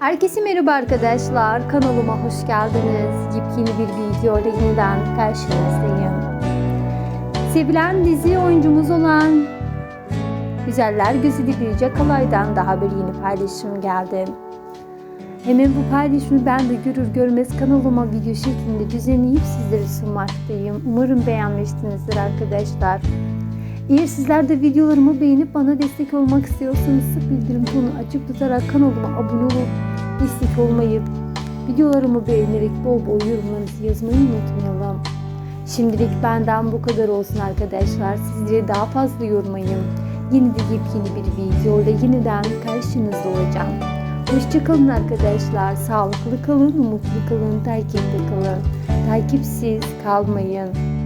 Herkese merhaba arkadaşlar. Kanalıma hoş geldiniz. Yepyeni bir video ile yeniden karşınızdayım. Sevilen dizi oyuncumuz olan Güzeller Gözü'de Birce Kalay'dan daha bir yeni paylaşım geldi. Hemen bu paylaşımı ben de görür görmez kanalıma video şeklinde düzenleyip sizlere sunmaktayım. Umarım beğenmişsinizdir arkadaşlar. Eğer sizler de videolarımı beğenip bana destek olmak istiyorsanız sık bildirim tonu açık tutarak kanalıma abone olup destek olmayı, videolarımı beğenerek bol bol yorumlarınızı yazmayı unutmayalım. Şimdilik benden bu kadar olsun arkadaşlar. Sizleri daha fazla yormayın. Yeni de yepyeni bir video ile yeniden karşınızda olacağım. Hoşçakalın arkadaşlar. Sağlıklı kalın, mutlu kalın, takipte kalın. Takipsiz kalmayın.